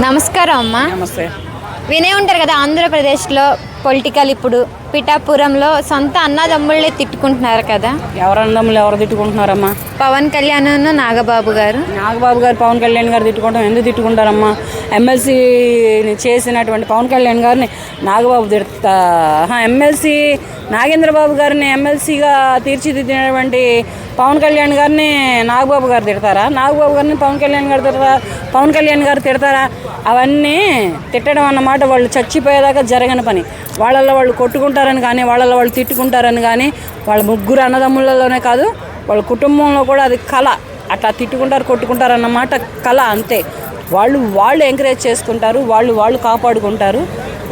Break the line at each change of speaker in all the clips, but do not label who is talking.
నమస్కారం అమ్మా.
నమస్తే.
వినే ఉంటారు కదా ఆంధ్రప్రదేశ్లో పొలిటికల్ ఇప్పుడు పిఠాపురంలో సొంత అన్నదమ్ముళ్ళే తిట్టుకుంటున్నారు కదా.
ఎవరు అందములు ఎవరు తిట్టుకుంటున్నారమ్మా?
పవన్ కళ్యాణ్ నాగబాబు గారు.
నాగబాబు గారు పవన్ కళ్యాణ్ గారు తిట్టుకుంటాం ఎందుకు తిట్టుకుంటారమ్మా? ఎమ్మెల్సీ చేసినటువంటి పవన్ కళ్యాణ్ గారిని నాగబాబు తిడతా ఎమ్మెల్సీ నాగేంద్రబాబు గారిని ఎమ్మెల్సీగా తీర్చిదిద్దినటువంటి పవన్ కళ్యాణ్ గారిని నాగబాబు గారు తిడతారా? నాగబాబు గారిని పవన్ కళ్యాణ్ గారు తిడతారా? పవన్ కళ్యాణ్ గారు తిడతారా? అవన్నీ తిట్టడం అన్నమాట వాళ్ళు చచ్చిపోయేదాకా జరగని పని. వాళ్ళల్లో వాళ్ళు కొట్టుకుంటారని కానీ వాళ్ళల్లో వాళ్ళు తిట్టుకుంటారని కానీ వాళ్ళ ముగ్గురు అన్నదమ్ములలోనే కాదు వాళ్ళ కుటుంబంలో కూడా అది కళ. అట్లా తిట్టుకుంటారు కొట్టుకుంటారు అన్నమాట కళ అంతే. వాళ్ళు వాళ్ళు ఎంకరేజ్ చేసుకుంటారు వాళ్ళు వాళ్ళు కాపాడుకుంటారు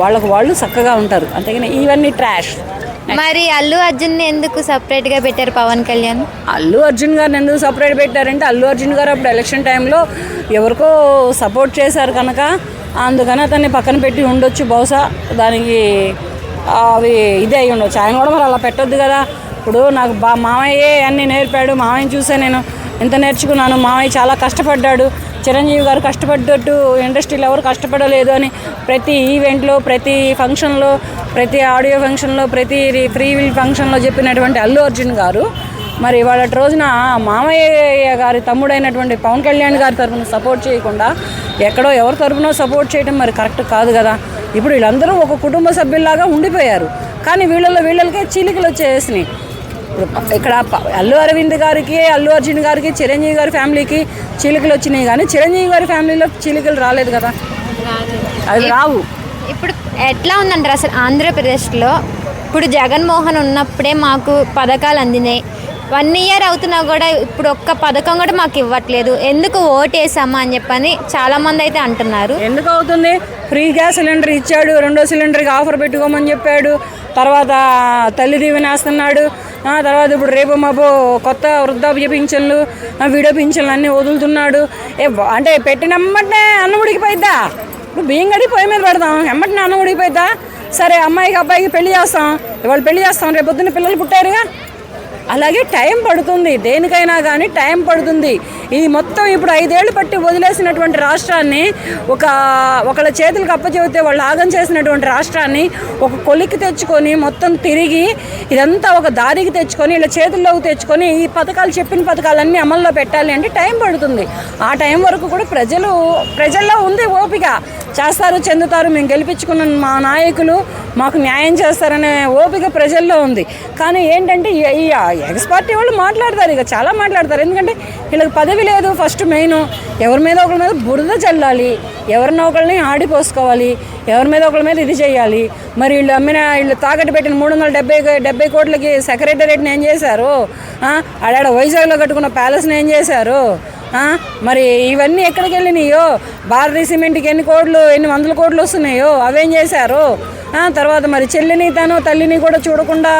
వాళ్ళకు వాళ్ళు చక్కగా ఉంటారు. అంతేగాని ఇవన్నీ ట్రాష్
మరి అల్లు అర్జున్ ఎందుకు సపరేట్గా పెట్టారు పవన్ కళ్యాణ్?
అల్లు అర్జున్ గారిని ఎందుకు సపరేట్ పెట్టారంటే అల్లు అర్జున్ గారు అప్పుడు ఎలక్షన్ టైంలో ఎవరికో సపోర్ట్ చేశారు కనుక అందుకని అతన్ని పక్కన పెట్టి ఉండొచ్చు. బహుశా దానికి అవి ఇదే అయి ఉండొచ్చు. ఆయన కూడా మరి అలా పెట్టొద్దు కదా. ఇప్పుడు నాకు బా మామయ్యే అన్ని నేర్పాడు. మామయ్యని చూసే నేను ఎంత నేర్చుకున్నాను. మామయ్య చాలా కష్టపడ్డాడు. చిరంజీవి గారు కష్టపడ్డట్టు ఇండస్ట్రీలో ఎవరు కష్టపడలేదు అని ప్రతి ఈవెంట్లో ప్రతి ఫంక్షన్లో ప్రతి ఆడియో ఫంక్షన్లో ప్రతి ఫ్రీ విల్ ఫంక్షన్లో చెప్పినటువంటి అల్లు అర్జున్ గారు మరి వాళ్ళ రోజున మామయ్య గారి తమ్ముడైనటువంటి పవన్ కళ్యాణ్ గారి తరఫున సపోర్ట్ చేయకుండా ఎక్కడో ఎవరి తరఫునో సపోర్ట్ చేయడం మరి కరెక్ట్ కాదు కదా. ఇప్పుడు వీళ్ళందరూ ఒక కుటుంబ సభ్యుల్లాగా ఉండిపోయారు. కానీ వీళ్ళలో వీళ్ళకే చీలికలు వచ్చేసినాయి. ఇప్పుడు ఇక్కడ అల్లు అరవింద్ గారికి అల్లు అర్జున్ గారికి చిరంజీవి గారి ఫ్యామిలీకి చీలికలు వచ్చినాయి. కానీ చిరంజీవి గారి ఫ్యామిలీలో చీలికలు రాలేదు కదా. అవి రావు.
ఇప్పుడు ఎట్లా ఉందంటారు అసలు ఆంధ్రప్రదేశ్లో? ఇప్పుడు జగన్మోహన్ ఉన్నప్పుడే మాకు పథకాలు అందినాయి. వన్ ఇయర్ అవుతున్నా కూడా ఇప్పుడు ఒక్క పథకం కూడా మాకు ఇవ్వట్లేదు. ఎందుకు ఓటేసామా అని చెప్పని చాలా మంది అయితే అంటున్నారు.
ఎందుకు అవుతుంది? ఫ్రీ గ్యాస్ సిలిండర్ ఇచ్చాడు రెండో సిలిండర్కి ఆఫర్ పెట్టుకోమని చెప్పాడు తర్వాత తల్లి దీవెనేస్తున్నాడు తర్వాత ఇప్పుడు రేపు మాపు కొత్త వృద్ధాప్య పింఛన్లు వీడియో పింఛన్లు అన్నీ వదులుతున్నాడు. అంటే పెట్టినమ్మటే అన్నం ఉడికిపోయిద్దా? ఇప్పుడు బియ్యం కడిగి పొయ్యి మీద పెడతాం ఎమ్మటిని అన్నం ఉడికిపోయిద్దా? సరే అమ్మాయికి అబ్బాయికి పెళ్ళి చేస్తాం ఇవాళ పెళ్ళి చేస్తాం రేపు పొద్దున్న పిల్లలు పుట్టారుగా. అలాగే టైం పడుతుంది. దేనికైనా కానీ టైం పడుతుంది. ఇది మొత్తం ఇప్పుడు ఐదేళ్ళు పట్టి వదిలేసినటువంటి రాష్ట్రాన్ని ఒక ఒకళ్ళ చేతులకు అప్పచెబితే వాళ్ళు ఆగం చేసినటువంటి రాష్ట్రాన్ని ఒక కొలిక్కి తెచ్చుకొని మొత్తం తిరిగి ఇదంతా ఒక దారికి తెచ్చుకొని ఇలా చేతుల్లోకి తెచ్చుకొని ఈ పథకాలు చెప్పిన పథకాలన్నీ అమల్లో పెట్టాలి అంటే టైం పడుతుంది. ఆ టైం వరకు కూడా ప్రజలు ప్రజల్లో ఉంది ఓపిక. చేస్తారు చెందుతారు మేము గెలిపించుకున్న మా నాయకులు మాకు న్యాయం చేస్తారనే ఓపిక ప్రజల్లో ఉంది. కానీ ఏంటంటే ఈ- ఎక్స్ పార్టీ వాళ్ళు మాట్లాడతారు ఇక చాలా మాట్లాడతారు. ఎందుకంటే వీళ్ళకి పదవి లేదు ఫస్ట్ మెయిన్. ఎవరి మీద ఒకరి మీద బురద చల్లాలి ఎవరినో ఒకరిని ఆడిపోసుకోవాలి ఎవరి మీద ఒకరి మీద ఇది చేయాలి. మరి వీళ్ళు అమ్మిన వీళ్ళు తాకట్టు పెట్టిన మూడు వందల డెబ్బై డెబ్బై కోట్లకి సెక్రటరేట్ని ఏం చేశారు? ఆడాడ వైజాగ్లో కట్టుకున్న ప్యాలెస్ని ఏం చేశారు? మరి ఇవన్నీ ఎక్కడికి వెళ్ళినాయో? భారతీయ సిమెంట్కి ఎన్ని కోట్లు ఎన్ని వందల కోట్లు వస్తున్నాయో? అవేం చేశారు? తర్వాత మరి చెల్లిని తను తల్లిని కూడా చూడకుండా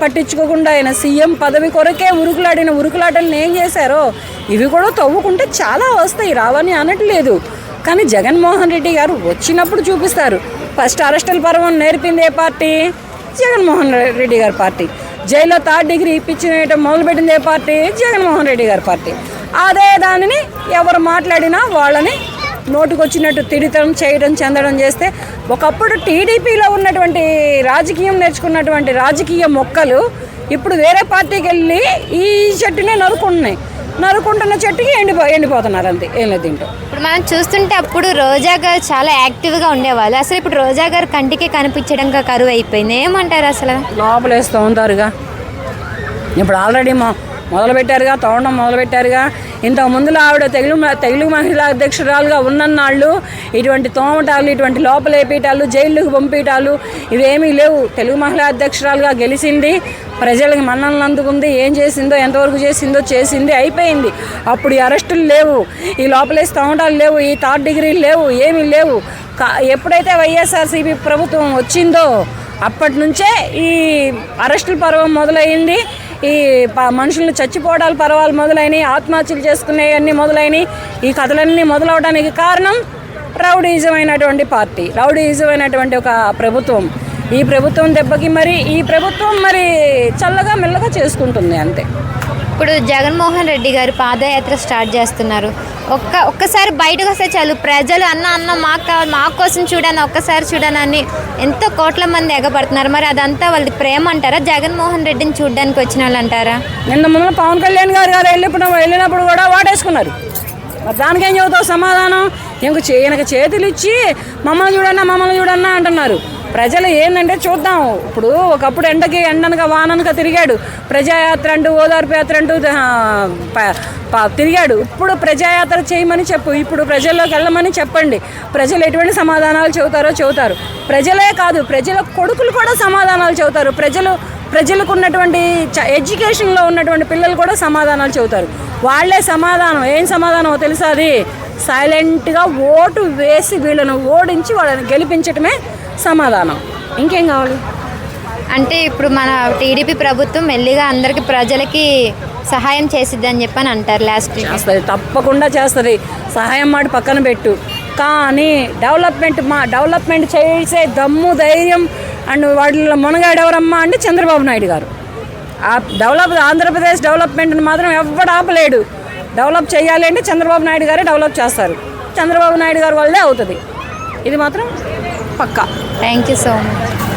పట్టించుకోకుండా ఆయన సీఎం పదవి కొరకే ఉరుకులాడిన ఉరుకులాటలను ఏం చేశారో? ఇవి కూడా తవ్వుకుంటే చాలా వస్తాయి రావని అనట్లేదు. కానీ జగన్మోహన్ రెడ్డి గారు వచ్చినప్పుడు చూపిస్తారు. ఫస్ట్ అరెస్టల్ పర్వం నేర్పింది ఏ పార్టీ జగన్మోహన్ రెడ్డి గారి పార్టీ. జైల్లో థర్డ్ డిగ్రీ ఇప్పించడం మొదలుపెట్టింది ఏ పార్టీ జగన్మోహన్ రెడ్డి గారి పార్టీ. అదే దానిని ఎవరు మాట్లాడినా వాళ్ళని నోటుకొచ్చినట్టు తిడటం చేయడం చెందడం చేస్తే ఒకప్పుడు టీడీపీలో ఉన్నటువంటి రాజకీయం నేర్చుకున్నటువంటి రాజకీయ మొక్కలు ఇప్పుడు వేరే పార్టీకి వెళ్ళి ఈ చెట్టునే నరుకుంటున్నాయి. నరుకుంటున్న చెట్టుకి ఎండిపో ఎండిపోతున్నారు అంతే ఏం లేదు దీంట్లో.
ఇప్పుడు మనం చూస్తుంటే అప్పుడు రోజా గారు చాలా యాక్టివ్గా ఉండేవాళ్ళు. అసలు ఇప్పుడు రోజా గారు కంటికి కనిపించడం కరువు అయిపోయింది ఏమంటారు అసలు?
లోపలేస్తూ ఉంటారుగా. ఇప్పుడు ఆల్రెడీ మొ మొదలు పెట్టారుగా తోడడం మొదలుపెట్టారుగా. ఇంతకు ఇంత ముందులో ఆవిడ తెలుగు తెలుగు మహిళా అధ్యక్షురాలుగా ఉన్నన్నాళ్ళు ఇటువంటి తోమటాలు ఇటువంటి లోపలేపీటాలు జైళ్ళకు పంపీటాలు ఇవేమీ లేవు. తెలుగు మహిళా అధ్యక్షురాలుగా గెలిచింది ప్రజలకు మన్నలను అందుకుంది ఏం చేసిందో ఎంతవరకు చేసిందో చేసింది అయిపోయింది. అప్పుడు ఈ అరెస్టులు లేవు ఈ లోపలేసి తోమటాలు లేవు ఈ థర్డ్ డిగ్రీలు లేవు ఏమీ లేవు. కా ఎప్పుడైతే వైఎస్ఆర్సీపీ ప్రభుత్వం వచ్చిందో అప్పటి నుంచే ఈ అరెస్టుల పర్వం మొదలైంది. ఈ ప- మనుషులు చచ్చిపోవడాలు పర్వాలు మొదలైనవి ఆత్మహత్యలు చేసుకునేవన్నీ మొదలైనవి ఈ కథలన్నీ మొదలవడానికి కారణం రౌడీజం అయినటువంటి పార్టీ. రౌడీజం అయినటువంటి ఒక ప్రభుత్వం. ఈ ప్రభుత్వం దెబ్బకి మరి ఈ ప్రభుత్వం మరి చల్లగా మెల్లగా చేసుకుంటుంది అంతే.
ఇప్పుడు జగన్మోహన్ రెడ్డి గారు పాదయాత్ర స్టార్ట్ చేస్తున్నారు. ఒక్క ఒక్కసారి బయటకు వస్తే చాలు. ప్రజలు అన్న అన్న మాకు కావాలి మా కోసం చూడని ఒక్కసారి చూడని అని ఎంతో కోట్ల మంది ఎగబడుతున్నారు. మరి అదంతా వాళ్ళది ప్రేమ అంటారా? జగన్మోహన్ రెడ్డిని చూడడానికి వచ్చిన వాళ్ళు అంటారా?
నిన్న మొన్న పవన్ కళ్యాణ్ గారు గారు వెళ్ళినప్పుడు వెళ్ళినప్పుడు కూడా ఓటేసుకున్నారు మరి దానికేం చెబుతావు? సమాధానం? ఇంక చేయనక చేతులు ఇచ్చి మమ్మల్ని చూడన్నా మమ్మల్ని చూడన్నా అంటున్నారు. ప్రజలు ఏంటంటే చూద్దాం. ఇప్పుడు ఒకప్పుడు ఎండకి ఎండనక వాననక తిరిగాడు. ప్రజాయాత్ర అంటూ ఓదార్పు యాత్ర అంటూ తిరిగాడు. ఇప్పుడు ప్రజాయాత్ర చేయమని చెప్పు. ఇప్పుడు ప్రజల్లోకి వెళ్ళమని చెప్పండి. ప్రజలు ఎటువంటి సమాధానాలు చెబుతారో చెబుతారు. ప్రజలే కాదు ప్రజల కొడుకులు కూడా సమాధానాలు చెబుతారు. ప్రజలు ప్రజలకు ఉన్నటువంటి చ- ఎడ్యుకేషన్లో ఉన్నటువంటి పిల్లలు కూడా సమాధానాలు చెబుతారు. వాళ్ళే సమాధానం. ఏం సమాధానమో తెలుసా అది? సైలెంట్గా ఓటు వేసి వీళ్ళను ఓడించి వాళ్ళని గెలిపించటమే సమాధానం. ఇంకేం కావాలి?
అంటే ఇప్పుడు మన టీడీపీ ప్రభుత్వం మెల్లిగా అందరికి ప్రజలకి సహాయం చేసిద్దని చెప్పని అంటారు లాస్ట్
చేస్తుంది. తప్పకుండా చేస్తుంది. సహాయం మాట పక్కన పెట్టు. కానీ డెవలప్మెంట్ మా డెవలప్మెంట్ చేసే దమ్ము ధైర్యం అండ్ వాటిలో మునగాడు ఎవరమ్మా అంటే చంద్రబాబు నాయుడు గారు. ఆ డెవలప్ ఆంధ్రప్రదేశ్ డెవలప్మెంట్ని మాత్రం ఎవడు ఆపలేడు. డెవలప్ చేయాలి అంటే చంద్రబాబు నాయుడు గారే డెవలప్ చేస్తారు. చంద్రబాబు నాయుడు గారు వల్లే అవుతుంది. ఇది మాత్రం పక్కా.
Thank you so much